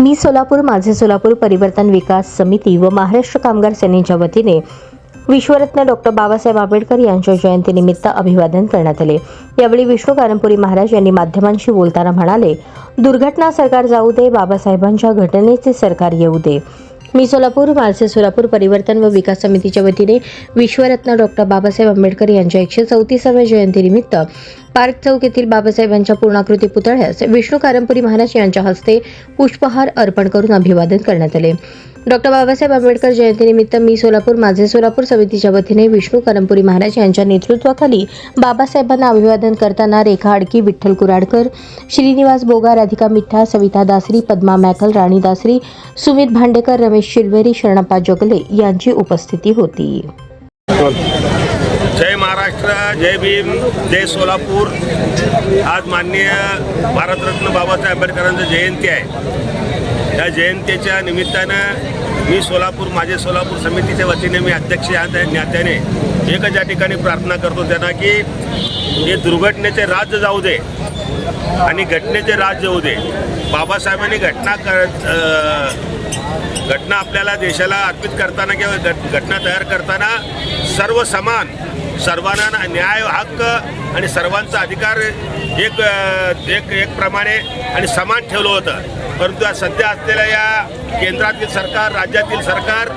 मी सोलापूर माझे सोलापूर परिवर्तन विकास समिती व महाराष्ट्र कामगार सेनेच्या वतीने विश्वरत्न डॉक्टर बाबासाहेब आंबेडकर यांच्या जयंतीनिमित्त अभिवादन करण्यात आले. यावेळी विष्णू कारंपुरी महाराज यांनी माध्यमांशी बोलताना म्हणाले दुर्घटना सरकार जाऊ दे बाबासाहेबांच्या घटनेचे सरकार येऊ दे. मी सोलापूर माझे सोलापूर परिवर्तन व विकास समितीच्या वतीने विश्वरत्न डॉक्टर बाबासाहेब आंबेडकर यांच्या एकशे चौतीसाव्या जयंतीनिमित्त पार्क चौक येथील बाबासाहेबांच्या पूर्णाकृती पुतळ्यास विष्णू कारंपुरी महाराज यांच्या हस्ते पुष्पहार अर्पण करून अभिवादन करण्यात आले. डॉक्टर बाबासाहेब आंबेडकर जयंतीनिमित्त मी सोलापूर माझे सोलापूर समितीच्या वतीने विष्णू करमपुरी महाराज यांच्या नेतृत्वाखाली बाबासाहेबांना अभिवादन करताना रेखा आडकी विठ्ठल कुराडकर श्रीनिवास बोगा राधिका मिठ्ठा सविता दासरी पद्मा मॅकल राणी दासरी सुमित भांडेकर रमेश शिलवेरी शरणप्पा जगले यांची उपस्थिती होती. जय महाराष्ट्र जय भीम जय सोलापूर. आज माननीय भारतरत्न बाबासाहेब आंबेडकरांचं जयंती आहे. या जयंतीच्या निमित्तानं मी सोलापूर माझे सोलापूर समितीच्या वतीने मी अध्यक्ष या नात्याने एकच या ठिकाणी प्रार्थना करतो त्यांना की हे दुर्घटनेचे राज्य जाऊ दे आणि घटनेचे राज्य होऊ दे. बाबासाहेबांनी घटना कर घटना आपल्याला देशाला अर्पित करताना किंवा घट घटना तयार करताना सर्व समान सर्वांना न्याय हक्क आणि सर्वांचा अधिकार एक एक एक प्रमाणे आणि समान ठेवलं होतं. परंतु आज सध्या असलेल्या या केंद्रातील सरकार राज्यातील सरकार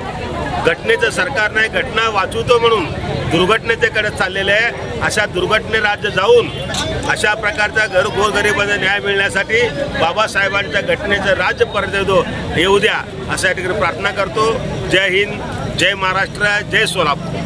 घटनेचं सरकार नाही घटना वाचवतो म्हणून दुर्घटनेच्याकडे चाललेलं आहे. अशा दुर्घटने राज्य जाऊन अशा प्रकारचा घर गोरगरिबांना न्याय मिळण्यासाठी बाबासाहेबांच्या घटनेचं राज्य परत देतो येऊ द्या अशा ठिकाणी प्रार्थना करतो. जय हिंद जय महाराष्ट्र जय सोलापूर.